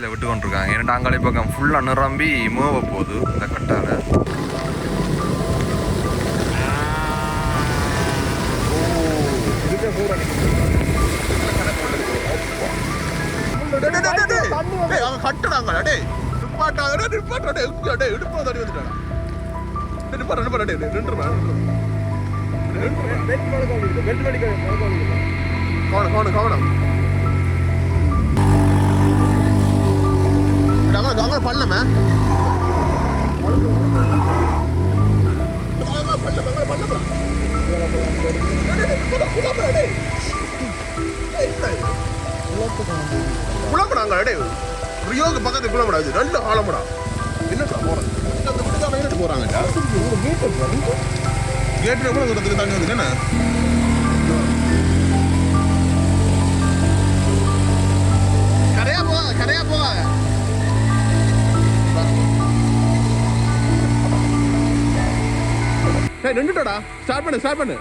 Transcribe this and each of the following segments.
வழியில் விட்டு கொண்டிருக்காங்க ஏன்னா அங்காளி பக்கம் ஃபுல்லாக நிரம்பி மூவ போகுது இந்த கட்டால கட்டுறாங்க டேய் நிப்பாட்டாங்க நிப்பாட்டா எங்க டேய் இடுப்புல தடி வந்துட்டாடா டேய் நிப்பாட்ட நிப்பாட்ட டேய் நின்றுமா கவனம் கவனம் கவனம் அங்க அங்க பள்ளமே குளம்படாங்க டே ரியோக்கு பக்கத்து குளம்படா இது ரெண்டு ஆழம்படா. என்னடா போறது? அந்த விட்டுதான் என்னட்டு போறாங்க கேட்டு கூட தூரத்துக்கு தண்ணி வந்து என்ன? கரையா போகாத கரையா போகாத. ஏய் நின்றுட்டோடா ஸ்டார்ட் பண்ணு ஸ்டார்ட் பண்ணு.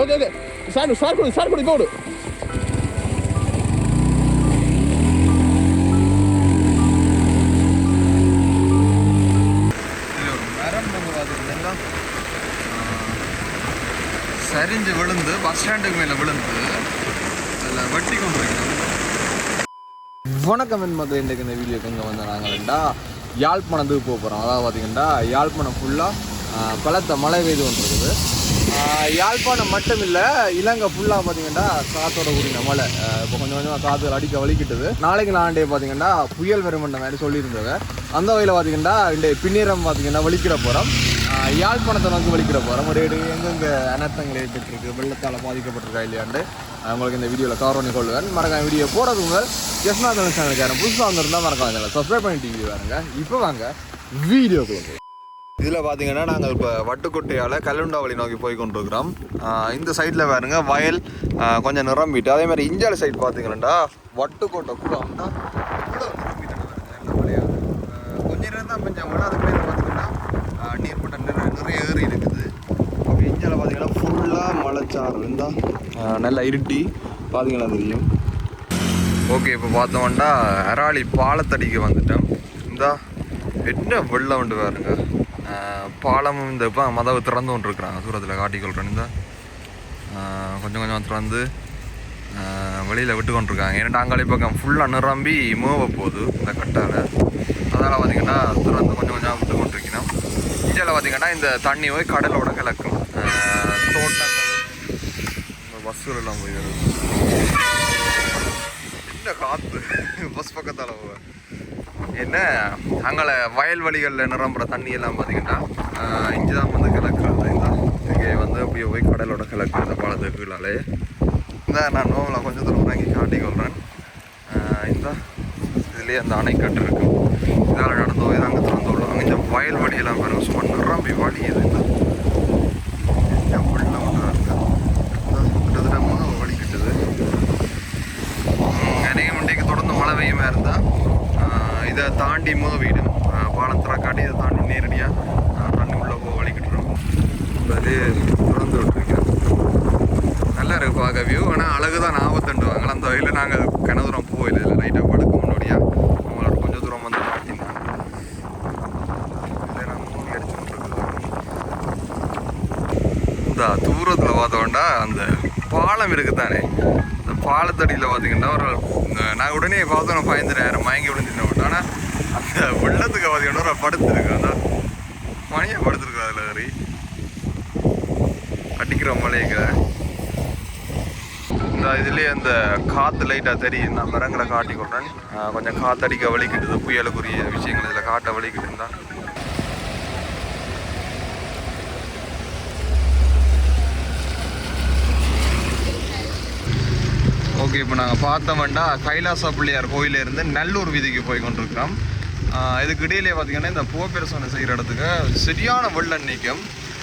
Okay okay. ஸ்டார்ட் ஸ்டார்ட் பண்ணு ஸ்டார்ட் பண்ணி போடு சரிஞ்சு விழுந்து பஸ் ஸ்டாண்டுக்கு மேலே விழுந்து அதில் வெட்டி கொண்டு வணக்கம் என் மக்கள் இன்றைக்கு இந்த வீடியோ கொஞ்சம் வந்து நாங்கள்டா யாழ்ப்பாணத்துக்கு போக போகிறோம் அதாவது பார்த்தீங்கன்னா யாழ்ப்பாணம் ஃபுல்லாக பலத்த மழை பெய்து கொண்டிருக்குது. யாழ்ப்பாணம் மட்டும் இல்லை இலங்கை ஃபுல்லாக பார்த்தீங்கன்னா காத்தோட கூடின மழை. இப்போ கொஞ்சம் கொஞ்சமாக காற்று அடிக்க வலிக்கிட்டது. நாளைக்கு நாளே பார்த்தீங்கன்னா புயல் வருமன்ற மாதிரி சொல்லியிருந்தாங்க அந்த வகையில் பார்த்தீங்கன்னா இன்றைய பின்னிறம் பார்த்தீங்கன்னா வலிக்கிற போகிறோம் யாழ்ப்பாணத்தை நோக்கி வலிக்கிற போகிறோம் ஒரு இடம் எங்கெங்கே அனர்த்தங்கள் ஏற்பட்டிருக்கு வெள்ளத்தால் பாதிக்கப்பட்டிருக்கா இல்லையாண்டு உங்களுக்கு இந்த வீடியோவில் கவர் பண்ணி கொள்வேன் மறக்காம வீடியோ போகிறது உங்கள் ஜஸ்னா தமிழ் சேனலுக்கான புதுசாக வந்திருந்தால் மறக்காம சேனல் சப்ஸ்கிரைப் பண்ணி டிவி பாருங்க இப்போ வாங்க வீடியோக்குள்ள இதில் பார்த்தீங்கன்னா நாங்கள் இப்போ வட்டுக்கொட்டையால் கல்லுண்டாவளி நோக்கி போய் கொண்டிருக்கிறோம். இந்த சைடில் பாருங்க வயல் கொஞ்சம் நிரம்பிட்டு அதே மாதிரி இஞ்சால சைடு பார்த்தீங்கன்னா வட்டுக்கோட்டை கூட தான் இவ்வளோ கொஞ்ச நேரம் தான் பெஞ்ச மழை அதுக்கு மேலே பார்த்தீங்கன்னா ஆஹ் நீர்மட்டம் நிறைய நிறைய ஏறி இருக்குது அப்போ இஞ்சால பார்த்தீங்கன்னா ஃபுல்லாக மழைச்சாறு இருந்தால் நல்லா இருட்டி பார்த்தீங்கன்னா தெரியும். ஓகே இப்போ பார்த்தோம்னா அராளி பாலத்தடிக்கு வந்துட்டோம் இந்த என்ன வெள்ளம் உண்டு பாருங்க. பாலமும் இந்த இப்போ மதவை திறந்து கொண்டு இருக்கிறாங்க காட்டி காட்டிக்கொள்கிறேன் இந்த. கொஞ்சம் கொஞ்சம் திறந்து வெளியில் விட்டு கொண்டிருக்காங்க. ஏன்னா அங்காளி பக்கம் ஃபுல்லாக நிரம்பி மூவ போகுது இந்த கட்டால். அதனால் பார்த்தீங்கன்னா திறந்து கொஞ்சம் கொஞ்சம் விட்டு கொண்டிருக்கணும். இந்தியாவில் பார்த்தீங்கன்னா இந்த தண்ணி போய் கடலோட இந்த எல்லாம் போய் வருது. என்ன காத்து? பஸ் பக்கத்தால் என்ன? அங்கே வயல்வெளிகளில் நிரம்புற தண்ணி எல்லாம் பார்த்தீங்கன்னா இங்கே தான் வந்து கிளக்குறது இந்த இங்கே வந்து அப்படியே போய் கடலோட கிழக்குறது பல பாலத்துக்கு இந்த நான் நோவில் கொஞ்சம் தூரம் வாங்கி காட்டி கொள்கிறேன் இந்த இதுலேயே அந்த அணைக்கட்டு இருக்கும் இதால் நடந்து போய் அங்கே திறந்து விடுவோம் அங்கே இந்த வயல்வெளியெல்லாம் பாருங்க சும்மா நிரம்பி வழியுது. இந்த என்ன வெள்ளம் ஒன்றா இருக்கு இந்த கிட்டத்தட்ட மூணு வழி கிட்டுது நிறைய மண்டிக்கு தொடர்ந்து மழை பெய்யுமா இருந்தால் இதை தாண்டி முத வீடு பாலம் திறக்காட்டி இதை தாண்டி நேரடியாக தண்ணி உள்ளே போக வலிக்கிட்டுரும் அது திறந்து விட்டுருக்கேன் நல்லா இருக்கு பார்க்க வியூ ஆனால் அழகு தான் ஆபத்துண்டுவாங்களா அந்த வகையில் நாங்கள் கன தூரம் போகல இல்லை லைட்டாக படுக்க முன்னாடியாக அவங்களோட கொஞ்சம் தூரம் வந்து மாட்டினோம் இதை நான் மூடி அடிச்சு விட்டுருக்குது இந்த தூரத்தில் பார்த்தோம்னா அந்த பாலம் இருக்குதானே இந்த பாலத்தடியில் பார்த்தீங்கன்னா ஒரு நான் உடனே பார்த்து பார்த்தோம் பயந்துட்டேன் மயங்கி விழுந்துட்டேன் ஆனால் அந்த வெள்ளத்துக்கு பார்த்தீங்கன்னா ஒரு படுத்துருக்கு அந்த மணியாக படுத்துருக்கு அதில் ஏறி அடிக்கிற மலைக்கு இந்த இதுலேயே அந்த காற்று லைட்டாக தெரியும். நான் மரங்களை காட்டி கொண்டேன் கொஞ்சம் காற்றடிக்க வலிக்கிட்டுது புயலுக்குரிய விஷயங்கள் இதில் காட்ட வலிக்கிட்டு இருந்தால் ஓகே இப்போ நாங்கள் பார்த்தோம்னா கைலாச பிள்ளையார் கோயிலேருந்து நல்லூர் வீதிக்கு போய் கொண்டிருக்கிறோம். இதுக்கு இடையிலே பார்த்தீங்கன்னா இந்த புவப்பெருசனை செய்கிற இடத்துக்கு சரியான வெள்ளம் நிற்கும்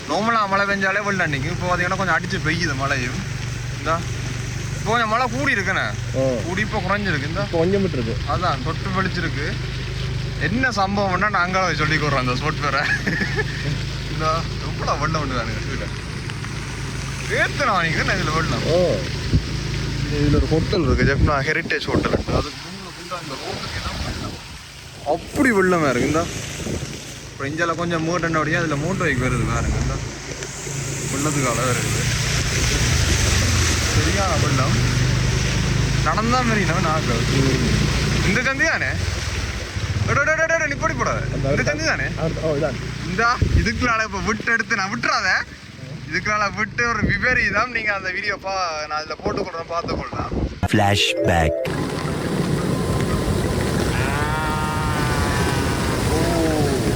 நார்மலாக மழை பெஞ்சாலே வெள்ளம் நிற்கும் இப்போ பார்த்தீங்கன்னா கொஞ்சம் அடிச்சு பெய்யுது மழையும். இந்த இப்போ கொஞ்சம் மழை கூடி இருக்குண்ணே. கூடி இப்போ குறைஞ்சிருக்கு. இந்த. கொஞ்சம் இருக்கு அதான் தொட்டு வெளிச்சிருக்கு என்ன சம்பவம்னா நாங்களும் சொல்லி கொடுறோம் அந்த ஸ்போர்ட் பேரை இந்த எவ்வளோ வெள்ளம் ஒன்று வேணுங்க ஏத்தனை வாங்கிக்கிறேன் இதில் வெள்ளம். இதில் ஒரு ஹோட்டல் இருக்கு ஜெப்னா ஹெரிட்டேஜ் ஹோட்டல் அதுக்கு வெள்ளம் அப்படி வெள்ளமா இருக்கு இந்த. அப்புறம் இஞ்சால கொஞ்சம் மூட்டை அப்படியே அதில் மூட்டை வைக்க வருது பாருங்க இந்த. வெள்ளத்துக்கு அளவு இருக்குது சரியான வெள்ளம். நடந்தா மெரினா நாக்கு இந்த சந்தி தானே நிப்படி போடாது. இந்த சந்தி தானே இந்த இதுக்குள்ளால இப்போ விட்டு எடுத்து நான் விட்டுறாத. இதுக்குள்ளால விட்டு ஒரு விபரீதம். நீங்க அந்த வீடியோ பா நான் அதில் போட்டு கொடுறேன் பார்த்து கொள்ளலாம் Flashback.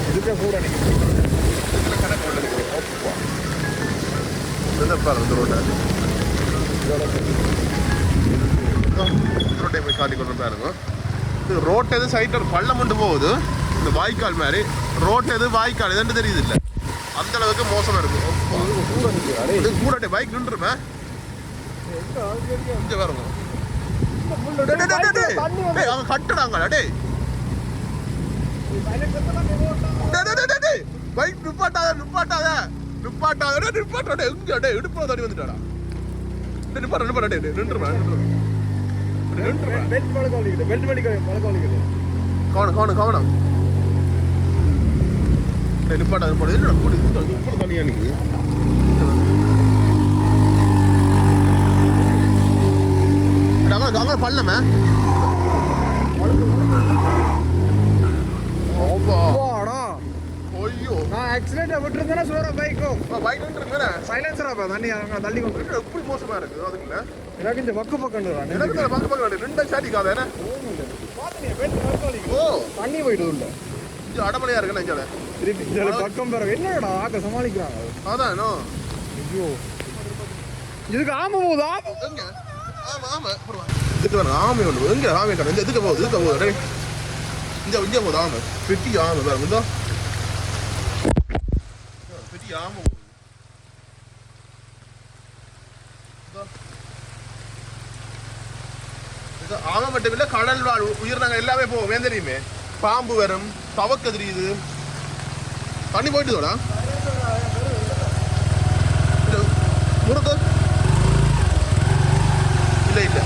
இதுக்கே கூட பாரு இந்த ரோட்டை ரோட்டை போய் காட்டி கொண்டு பாருங்க இது ரோட் எது சைட் ஒரு பள்ளம் கொண்டு போகுது. இந்த வாய்க்கால் மாதிரி ரோட் எது வாய்க்கால் எதுன்னு தெரியுது இல்லை? அந்த அளவுக்கு மோசமா இருக்கு. இது கூட பைக் நின்றுமே. இங்க. டேய், அவங்க கட்டுறாங்களா டேய். பைக் நிப்பாட்டாத நிப்பாட்டாத. நிப்பாட்டாத. டேய், எங்க டேய் இடுப்புல தடி வந்துட்டாடா. டேய், நிப்பாட்ட நிப்பாட்ட டேய், நின்றுமா நின்றுமா. நின்றுமா. பெல்ட் பழக்கம் பெல்ட் பழக்கம் வலிக்குது கவனம் கவனம் கவனம். டேய், நிப்பாட்டாத நிப்பாட்ட என்னடா போடு இப்படி தனியா நிக்குது டேய், அங்க அங்க பள்ளமே ஓப்பா போடா ஐயோ நான் ஆக்சிடென்ட் விட்டுருந்தேன்னா சோற பைக்கும் பைக் நின்றுங்க சைலன்சரா பா தண்ணி அங்க தள்ளி கொண்டு எப்படி மோசமா இருக்கு அதுக்குள்ள எனக்கு இந்த பக்கு பக்கம் எனக்கு தான் பக்கம் ரெண்டு சாட்டிக்காத என்ன ஓ தண்ணி உள்ள. இது அடமலையா இருக்கு நெஞ்சால திருப்பி இந்த பக்கம் பிறகு என்னடா ஆக்க சமாளிக்கிறாங்க? அதான் ஐயோ. இதுக்கு ஆம போகுது? ஆம எங்க? ஆமா ஆமா. அப்புறம் வா. இதுக்கு ஆமை ஒன்று எங்க ஆமை கடை இந்த இதுக்கு போகுது? இதுக்கு போகுது? டேய். இந்த இங்க போகுது ஆமை. பெட்டி ஆமை இதோ பெட்டி இதோ. இது ஆமை மட்டும் இல்ல கடல் வாழ் உயிரினங்கள் எல்லாமே போகும் ஏன் தெரியுமே? பாம்பு வரும் தவக்க தெரியுது தண்ணி போயிட்டு தோடா. முறுக்கு. இல்லை இல்லை.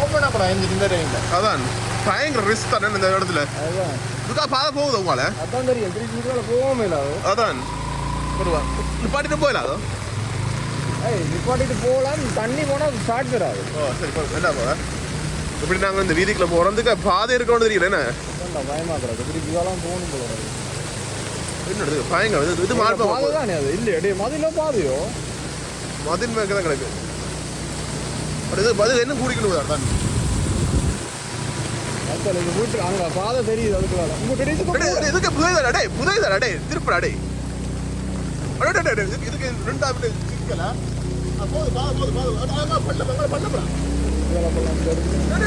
ஓப்பன் அப்புறம் இந்த இந்த அதான். பயங்கர ரிஸ்க் தானே இந்த இடத்துல. அதுதான் இதுக்கா பாத போகுது உங்களால? அதான். தெரியும் திருச்சி இதுக்குள்ள போகவே இல்லாதோ அதான் வருவா. நிப்பாட்டிட்டு போயிடாதோ ஏய் நிப்பாட்டிட்டு போகலாம் தண்ணி போனா ஸ்டார்ட் வராது ஓ சரி போ என்ன போல இப்படி நாங்கள் இந்த வீதிக்குள்ள போகிறதுக்கு பாதை இருக்கணும்னு தெரியல என்ன? அதான்டா பயமா கிடக்கு இதெல்லாம் போகணும் போல. என்னது பயங்கர இது இது பாதை மார்பம் தானே அது? இல்லையா டே மதில பாதையோ? மதின் மேற்கு தான் கிடக்கு. அப்படி இது பதில் என்ன கூடிக்கணும் தான். அத்தனை பாதை தெரியுது அதுக்குள்ள அடே, அடே, இதுக்கு புதைதல் அடே புதைதல் அடே திருப்பட அடே அடே, அடே, அடே, இதுக்கு ரெண்டாவது சிக்கல? போது பாது போது பாது அடே, பண்ண பண்ண பண்ண இதெல்லாம் பண்ணலாம் இந்த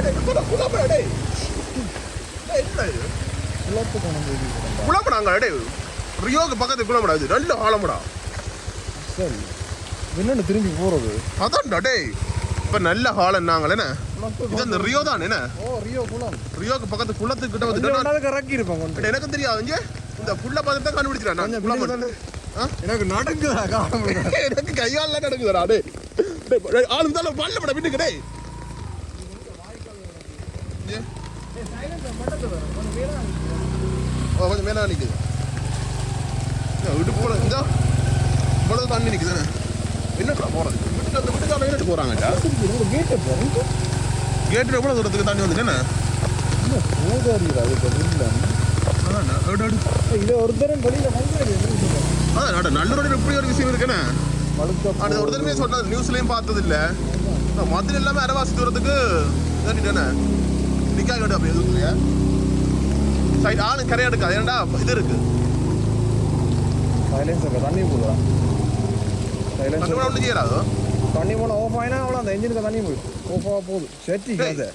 இடத்துக்கு ரியோக்கு பக்கத்து குளமடா இது நல்ல ஆழமடா. சரி. என்னென்ன திரும்பி போறது? அதான்டா டேய். இப்ப நல்ல ஹாலம் நாங்களே இது அந்த ரியோ தான் என்ன? ஓ ரியோ குளம். ரியோக்கு பக்கத்து குளத்துக்கு கிட்ட கொஞ்சம் வந்துட்டா நாளுக்கு இறக்கி இருப்பேன் கொஞ்சம் எனக்கு தெரியாது இந்த புள்ள பார்த்து தான் கண்டுபிடிச்சிடா நான். குளம்? எனக்கு நடக்குதா எனக்கு கையால நடக்குதுடா டேய். டேய், டேய், ஆளு இருந்தாலும் பல்ல பட இங்க. ஓ கொஞ்சம் மேலே நிற்குது விட்டு போல இந்த இவ்வளவு தண்ணி நிற்குது என்னடா போறது விட்டு அந்த விட்டுக்காரங்க என்னட்டு போறாங்கடா கேட்டு போறேன் கேட்டு எவ்வளவு தூரத்துக்கு தண்ணி வந்து என்ன போதாரியா இதை இல்லை அதான் எடு, எடு. இது ஒருத்தரும் வெளியில வந்து நட- நல்லூரில் இப்படி ஒரு விஷயம் இருக்குண்ணே வழுக்க அது ஒரு தடவை சொன்னது நியூஸ்லேயும் பார்த்தது இல்ல மதுரை எல்லாமே அரைவாசி தூரத்துக்கு தானே நிக்கா கேட்டு அப்படி எதுவும் சைடு ஆளு கரையா எடுக்காது ஏன்டா இது இருக்குது தண்ணி போடுறா தண்ணி ஒன்றும் செய்யறாதோ தண்ணி போன ஆஃப் ஆயினா அவ்வளோ அந்த என்ஜினுக்கு தண்ணி போயிடும் ஆஃப் ஆக போகுது செட்டி டேய். கதை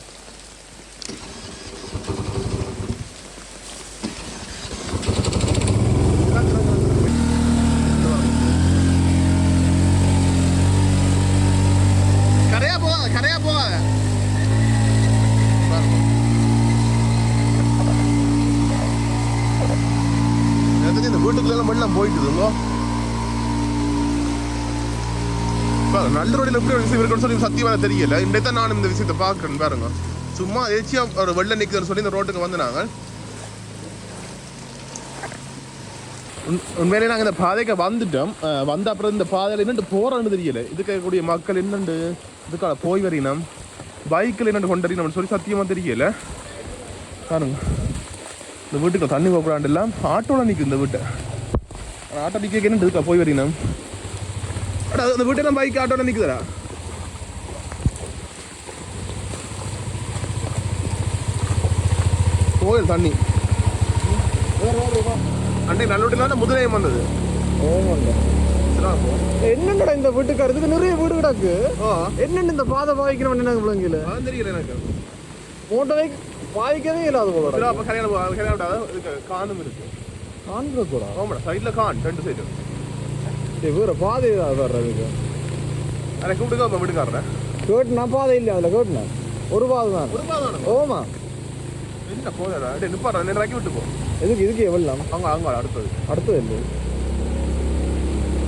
கரையா போகாத கரையா போகாத வெள்ளம் போயிட்டுதுங்க பாரு, நல்ல ரோடில் எப்படி ஒரு விஷயம் இருக்குன்னு சொல்லி சத்தியமாக தெரியல. இன்றைக்கு தான் நான் இந்த விஷயத்தை பார்க்குறேன் பாருங்க. சும்மா ஏச்சியா ஒரு வெள்ளம் நிற்குதுன்னு சொல்லி இந்த ரோட்டுக்கு வந்து நாங்கள் உண்- உண்மையிலே நாங்கள் இந்த பாதைக்கு வந்துட்டோம். வந்த அப்புறம் இந்த பாதையில் என்னென்று போகிறோன்னு தெரியல. இதுக்கக்கூடிய மக்கள் என்னென்று இதுக்காக போய் வரையினம் பைக்கில் என்னண்டு கொண்டறினோம்னு சொல்லி சத்தியமாக தெரியல. பாருங்கள் இந்த வீட்டுக்கு தண்ணி போகக்கூடாது எல்லாம் ஆட்டோவில் நிற்கும் இந்த வீட்டை. ஆனால் ஆட்டோ நிற்க என்னண்டு இதுக்கா போய் வரையினம் அடா அந்த வீட்டெல்லாம் பைக் ஆட்டோவில் நிற்குதுடா கோயில் தண்ணி. அன்றைக்கு நல்லூட்டில் முதலையம் வந்தது. என்னண்டா இந்த வீட்டுக்கார இதுக்கு நிறைய வீடு கிடக்கு. என்னென்ன இந்த பாதை பாவிக்கணும் என்ன விளங்கல தெரியல எனக்கு. மோட்டரை பாவிக்கவே இல்லாத போல சரி, அப்ப கல்யாணம் கல்யாணம் விடாத காணும் இருக்கு காண்ப கூட ஆமாடா சைடில் கான் ரெண்டு சைடு வேற பாதை வர்றதுக்கு அதை கூப்பிட்டுக்கோ அப்போ வீட்டுக்காரரை கேட்டுனா பாதை இல்லை அதில் கேட்டுனா ஒரு பாதை தான் ஒரு பாதானம் ஓமா என்ன போதா டே நிப்பாடா ரெண்டு ராக்கி விட்டு போ எதுக்கு இதுக்கு எவ்வளோ அவங்க அவங்க அடுத்தது அடுத்தது இல்லை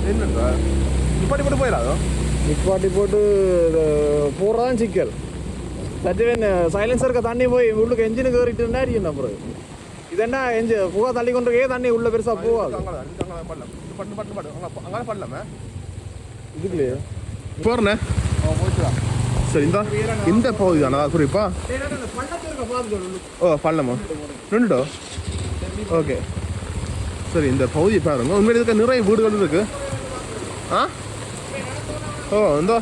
என்னன்றா நிப்பாட்டி போட்டு போயிடாதோ நிப்பாட்டி போட்டு போடுறதான் சிக்கல் சட்டுவேன் சைலன்சருக்கு தண்ணி போய் உள்ளுக்கு என்ஜினுக்கு ஏறிட்டு என்ன அப்புறம் இதென்ன எஞ்சி புகை தள்ளி கொண்டு தண்ணி உள்ள பெருசா போகாது. இதுக்குள்ளேயே? போறேண்ணே சரி இந்த. இந்த பகுதி தானா குறிப்பா? ஓ பள்ளமா? நின்றுடோ ஓகே. சரி இந்த பகுதி பாருங்க. உண்மையில இருக்க நிறைய வீடுகள் இருக்கு. ஆ? ஓ இந்த.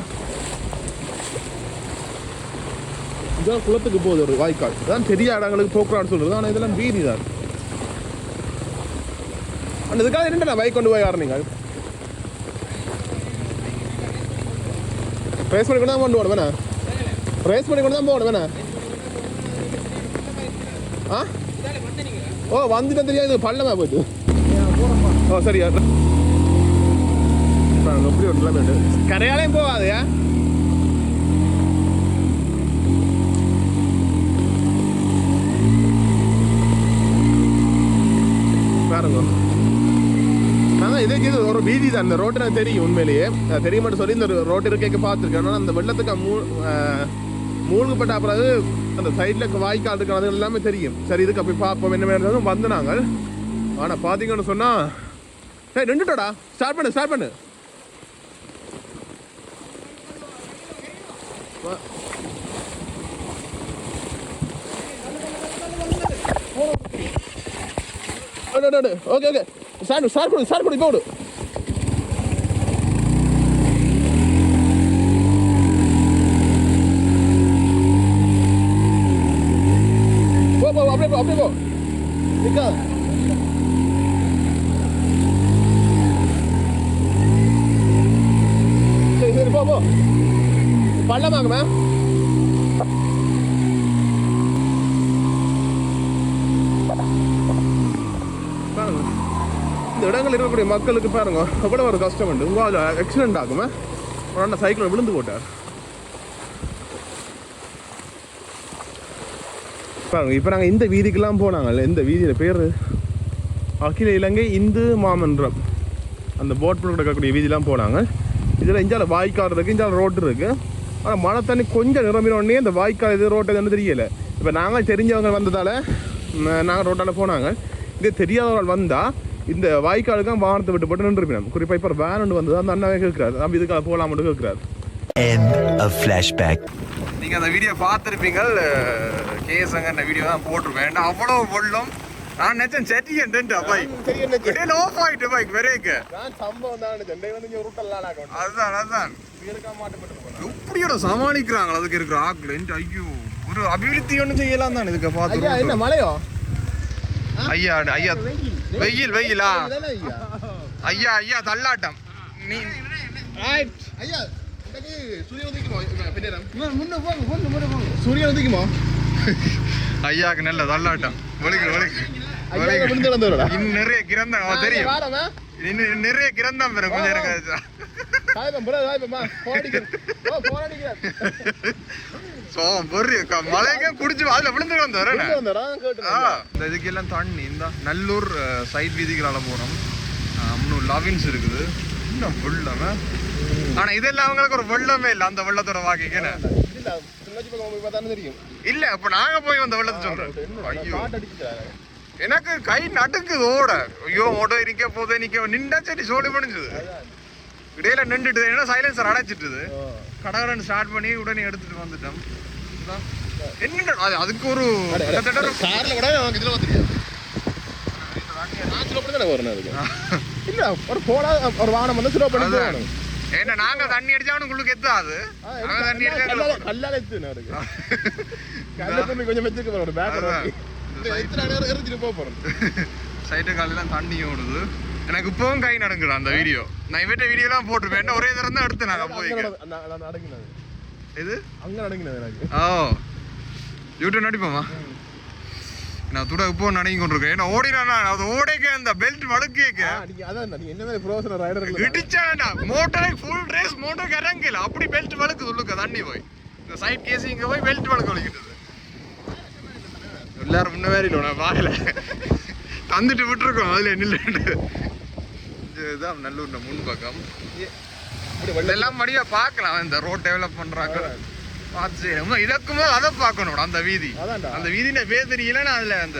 இதுதான் குளத்துக்கு போகுது ஒரு வாய்க்கால். இதான் பெரிய இடங்களுக்கு போக்குறான்னு சொல்றது. ஆனால் இதெல்லாம் வீதி தான். அந்த இதுக்காக என்னடா பைக் கொண்டு போய் வரீங்க ரேஸ் பண்ணி கொண்டு தான் கொண்டு போகணும் வேணா ரேஸ் பண்ணி கொண்டு தான் போகணும் வேணா ஆ? ஓ வந்துட்டு தெரியாது. பள்ளமா போயிட்டு. ஓ சரியா. எப்படி இப்படி ஒரு நிலைமை கரையாலையும் போகாதயா? பாருங்க அதான் இதுக்கு இது ஒரு வீதி தான். இந்த ரோட்டு எனக்கு தெரியும் உண்மையிலேயே. நான் தெரிய மாட்டேன் சொல்லி இந்த ரோட்டு இருக்கைக்கு பார்த்துருக்கேன். ஆனால் அந்த வெள்ளத்துக்கு மூ மூழ்கப்பட்ட பிறகு அந்த சைடில் வாய்க்கால் இருக்கிறது எல்லாமே தெரியும். சரி இதுக்கு அப்படி பார்ப்போம் என்ன வேணும் வந்து நாங்கள். ஆனால் பார்த்தீங்கன்னு சொன்னால் ஏய் நின்றுட்டோடா. ஸ்டார்ட் பண்ணு ஸ்டார்ட் பண்ணு. ஓகே ஓகே சார் ஸ்டார்ட் பண்ணு ஸ்டார்ட் பண்ணி போடு போ போ அப்படியே போ அப்படியே போ நிக்காத சரி சரி போ போ பள்ளமாங்க மேம் பாருங்க இந்த இடங்கள் இருக்கக்கூடிய மக்களுக்கு பாருங்க எவ்வளோ ஒரு கஷ்டம் உண்டு. உங்கள் ஆக்சிடென்ட் ஆகுமே? ஒரு அண்ணன் சைக்கிள் விழுந்து போட்டார். பாருங்க இப்போ நாங்கள் இந்த வீதிக்கெல்லாம் போனாங்கல்ல இந்த வீதியில் பேர்? அகில இலங்கை இந்து மாமன்றம். அந்த போட் கிடக்கக்கூடிய வீதியெல்லாம் போனாங்க. இதில் இஞ்சால வாய்க்கால் இருக்குது இஞ்சால ரோட்டு இருக்குது ஆனால் மழை தண்ணி கொஞ்சம் நிரம்பினோடனே இந்த வாய்க்கால் இது ரோட்டு எதுன்னு தெரியல. இப்போ நாங்கள் தெரிஞ்சவங்க வந்ததால் நாங்கள் ரோட்டால் போனாங்க. இதே தெரியாதவர்கள் வந்தால் இந்த வாய்க்காலுக்கு வாகனத்தை விட்டு போட்டு நின்றுப்பினோம் குறிப்பாக இப்போ வேன் ஒன்று வந்தது அந்த அண்ணாவே கேட்குறாரு. நம்ம இதுக்காக போகலாம்னு கேட்குறாரு. End of flashback. நீங்கள் அந்த வீடியோ பார்த்துருப்பீங்க கேசங்க அந்த வீடியோ தான் போட்டிருப்பேன். அவ்வளோ வெள்ளம்? நான் நினைச்சேன் செட்டியன்ட்டு பைக் சரி என்ன இடையில ஆஃப் ஆயிட்டு பைக் வெறேக்கு நான் சம்பவம் தான் சென்னை வந்து இங்கே ரூட்டெல்லாம் அதுதான் அதுதான். எப்படியோட சமாளிக்கிறாங்க அதுக்கு இருக்கிற ஆக்கள்? என்று ஐயோ. ஒரு அபிவிருத்தி ஒன்று செய்யலாம் தான் இதுக்கு ஐயா என்ன பார்த்து மழையோ ஐயா ஐயா. வெயில் வெயிலா? ஐயா ஐயா தள்ளாட்டம். நீ ஐயா இன்னைக்கு சூரியன் உதிக்குமா? ஐயாக்கு நல்ல தள்ளாட்டம். வந்தவரடா இன்னும் நிறைய கிரந்தம் தெரியும். இன்னும் நிறைய கிரந்தம் பெறும் கொஞ்சம் எனக்கு சாய்பம் புற மலைக்கே குடிச்சு அதுல விழுந்து இந்த இதுக்கெல்லாம் தண்ணி இந்த. நல்லூர் சைட் வீதிகளால போகிறோம் லவின்ஸ் இருக்குது. இன்னும் வெள்ளம்? ஆனா இதெல்லாம் அவங்களுக்கு ஒரு வெள்ளமே இல்லை அந்த வெள்ளத்தோட வாக்கிக்கன்னு இல்ல இப்ப நாங்க போய் வந்த வெள்ளத்தை சொல்றேன். ஐயோ. எனக்கு கை நடுக்குது ஓட. ஐயோ மோட்டோ நிக்க போதே நிக்க நின்றா சரி சோழி முடிஞ்சது. இடையில நின்றுட்டு ஏன்னா சைலன்சர் அடைச்சிட்டுது. கடகரன் ஸ்டார்ட் பண்ணி உடனே எடுத்துட்டு வந்துட்டோம். என்னடா அது அதுக்கு ஒரு கார்ல கூட நமக்கு இதுல அதுக்கு? இல்ல ஒரு போடா ஒரு வாகனம் வந்து ஸ்லோ பண்ணி. போகணும். ஏன்னா நாங்க தண்ணி அடிச்சா உங்களுக்கு எத்தாது தண்ணி அடிச்சா கல்லால எத்து கல்ல தம்பி கொஞ்சம் வச்சிருக்க போறோம் பேக் எத்தனை போறோம். சைட்டு காலெல்லாம் தண்ணி ஓடுது. எனக்கு இப்பவும் கை நடுங்குது அந்த வீடியோ நான் இவற்ற வீடியோலாம் போட்டிருப்பேன். என்ன ஒரே தரம் தான் எடுத்து நாங்க போய் இது அங்க நடங்கினது எனக்கு. ஓ. யூடியூப் நடிப்போமா? நான் துட இப்போ நடுங்கி கொண்டிருக்கேன். ஏன்னா ஓடினா அது ஓடைக்க அந்த பெல்ட் வழுக்கேக்க அதான் நீங்க என்ன மாதிரி ப்ரொஃபஷனல் ரைடர் இடிச்சாடா மோட்டரை ஃபுல் ரேஸ் மோட்டருக்கு இறங்கல. அப்படி பெல்ட் வழுக்கு. சொல்லுக்க தண்ணி போய். இந்த சைட் கேஸ் இங்க போய் பெல்ட் வழுக்க வலிக்கிட்டது எல்லாரும் முன்ன மாதிரி நான் வாயில தந்துட்டு விட்டுருக்கோம். அதுல நில்லுட்டு இதுதான் நல்லூர் முன்பக்கம் இதெல்லாம் மடியா பார்க்கலாம். இந்த ரோட் டெவலப் பண்றாங்க. பார்த்து செய்யணும். இதற்கு மேல அதை பார்க்கணும். அந்த வீதி. அந்த வீதியில பேர் தெரியலன்னா அதுல அந்த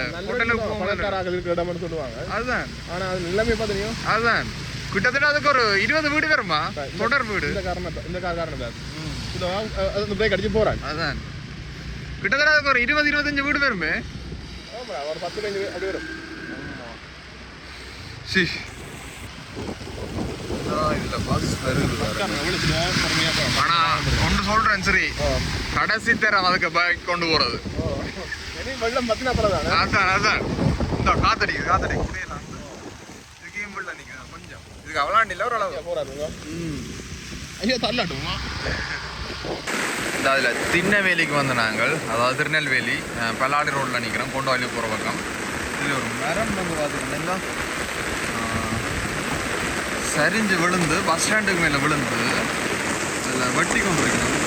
இடம்னு சொல்லுவாங்க. அதுதான். ஆனா அது நிலைமை பார்த்தா தெரியும் அதுதான். கிட்டத்தட்ட அதுக்கு ஒரு இருபது வீடு வருமா தொடர் வீடு. இந்த காரணம் இந்த கார் காரணம் பிரேக் அடிச்சு போறாங்க. அதான் கிட்டத்தட்ட அதுக்கு ஒரு இருபது இருபத்தஞ்சு வீடு வருமே ஒரு பத்து பதினஞ்சு அப்படி வரும். சி இதுல பஸ் வருது எவ்வளவு slow, பொறுமையா போறாங்க. ஆனா ஒன்று சொல்றேன் சரி. கடைசி தேரம் அதுக்கு பைக் கொண்டு போறது. ஓ. வெள்ளம் பத்தினா அப்புறம் அதான் அதான். இந்த காத்தடிக்குது காத்தடிக்கு முடியலாம் இதுக்கேயும் பிள்ளை நிற்குது கொஞ்சம் இதுக்கு அவளாண்டு இல்லை ஒரு அளவு போறாருங்க ஐயோ தள்ளாட்டுமா இந்த அதில் திண்ணவேலிக்கு வந்து நாங்கள் அதாவது திருநெல்வேலி பல்லாடி ரோட்டில் நிற்கிறோம் கொண்டவாலி போகிற பக்கம். இதில் ஒரு மரம் வந்து பார்த்துக்கிட்டீங்கன்னா சரிஞ்சு விழுந்து பஸ் ஸ்டாண்டுக்கு மேலே விழுந்து அதில் வெட்டி கொண்டு இருக்கணும்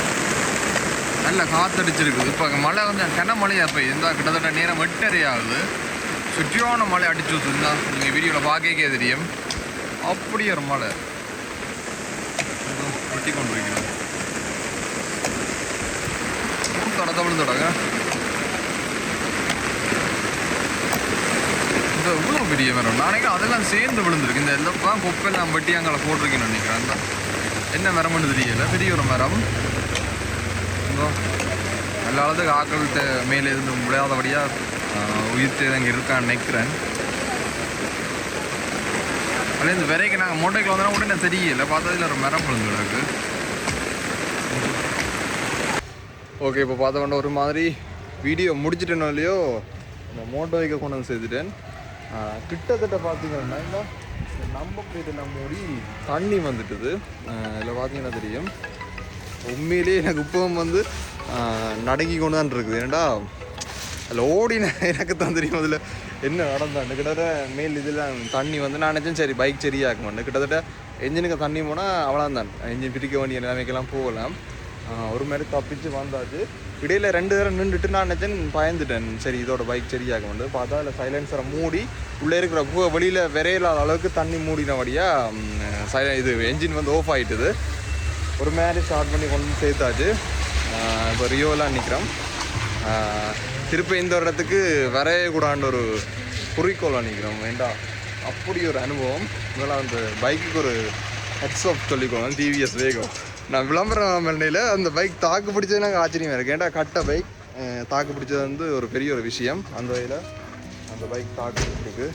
நல்ல காத்தடிச்சிருக்குது. இப்போ மழை கொஞ்சம் கன மழையாக போய் இருந்தால் கிட்டத்தட்ட நேரம் எட்டரை ஆகுது. சுற்றியான மழை அடிச்சு ஊற்றுந்தா நீங்கள் வீடியோவில் பார்க்கவே தெரியும். அப்படி ஒரு மழை. வெட்டி கொண்டு இருக்கணும் தொடத்த விழுந்துடாங்க இந்த இவ்வளோ பெரிய மரம் நாளைக்கு அதெல்லாம் சேர்ந்து விழுந்திருக்கு. இந்த எல்லாம் குப்பெல்லாம் வெட்டி அங்கே போட்டிருக்கேன்னு நினைக்கிறேன். அந்த என்ன மரம்னு தெரியல. பெரிய ஒரு மரம் எல்லாத்துக்கு எல்லா ஆக்கள்கிட்ட மேலே இருந்து முடியாதபடியாக உயிர்த்து அங்கே இருக்கான்னு நினைக்கிறேன். அதே இந்த விரைக்கு நாங்கள் மோட்டைக்கு வந்தோம்னா உடனே தெரியல. பார்த்ததில் ஒரு மரம் விழுந்து கிடக்கு. ஓகே இப்போ பார்த்த ஒரு மாதிரி வீடியோ முடிச்சிட்டேனோ இல்லையோ நம்ம மோட்டோ வைக்க கொண்டு வந்து சேர்த்துட்டேன். கிட்டத்தட்ட பார்த்தீங்கன்னா நம்ம நம்ப போயிட்டு மூடி தண்ணி வந்துட்டுது. இதில் பார்த்தீங்கன்னா தெரியும். உண்மையிலேயே எனக்கு இப்பவும் வந்து நடங்கி கொண்டு தான் இருக்குது ஏன்டா அதில் ஓடின எனக்கு தான் தெரியும். அதில் என்ன நடந்தாண்டு கிட்டத்தட்ட மேல் இதில் தண்ணி வந்து நான் நினச்சேன் சரி பைக் சரியாக்க மாட்டேன் கிட்டத்தட்ட என்ஜினுக்கு தண்ணி போனால் அவ்வளோதான் என்ஜின் பிரிக்க வேண்டிய நிலைமைக்கெல்லாம் போகலாம். ஒரு மாதிரி தப்பிச்சு வந்தாச்சு. இடையில ரெண்டு தடவை நின்றுட்டு நான் நினச்சேன் பயந்துட்டேன். சரி இதோட பைக் சரியாக வந்து. பார்த்தா அதில் சைலன்சரை மூடி உள்ளே இருக்கிற புகை வெளியில் விரையில்லாத அளவுக்கு தண்ணி மூடினபடியாக சைல இது என்ஜின் வந்து ஆஃப் ஆகிட்டுது ஒரு மாதிரி ஸ்டார்ட் பண்ணி கொண்டு வந்து சேர்த்தாச்சு. இப்போ ரியோலாம் நிற்கிறோம் திருப்பி இந்த இடத்துக்கு வரைய ஒரு குறிக்கோளாக நிற்கிறோம் வேண்டாம் அப்படி ஒரு அனுபவம். இதெல்லாம் அந்த பைக்குக்கு ஒரு ஹெட்ஸ் ஆஃப் சொல்லிக்கோங்க டிவிஎஸ் வேகம் நான் விளம்பரம் பண்ணையில் அந்த பைக் தாக்கு பிடிச்சது நாங்கள் ஆச்சரியமாக இருக்கேன் ஏன்டா கட்ட பைக் தாக்கு பிடிச்சது வந்து ஒரு பெரிய ஒரு விஷயம். அந்த வகையில் அந்த பைக் தாக்கு இருக்கு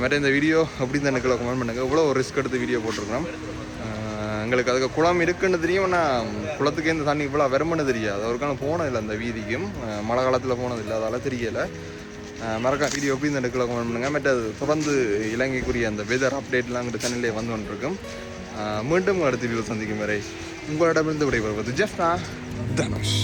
மற்ற இந்த வீடியோ அப்படின்னு எனக்கு கமெண்ட் பண்ணுங்கள் இவ்வளோ ஒரு ரிஸ்க் எடுத்து வீடியோ போட்டிருக்கோம் எங்களுக்கு அதுக்கு குளம் இருக்குன்னு தெரியும். ஆனால் குளத்துக்கு இந்த தண்ணி இவ்வளோ வரும்னு தெரியாது. அவருக்கான போனதில்லை அந்த வீதிக்கும். மழை காலத்தில் போனதில்லை அதால் தெரியலை. மறக்காம வீடியோ எப்படி இந்த இடத்துல கமெண்ட் பண்ணுங்கள் மற்ற அது தொடர்ந்து இலங்கைக்குரிய அந்த வெதர் அப்டேட்லாம் அங்கிட்ட சேனல்லே வந்து கொண்டிருக்கும். மீண்டும் அடுத்த வீடியோ சந்திக்கும் வரை உங்களிடமிருந்து விடைபெறுவது ஜெஃப்னா தனுஷ்